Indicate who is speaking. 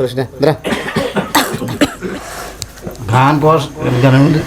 Speaker 1: করিস না দাঁড়া।
Speaker 2: গান বস গানের মধ্যে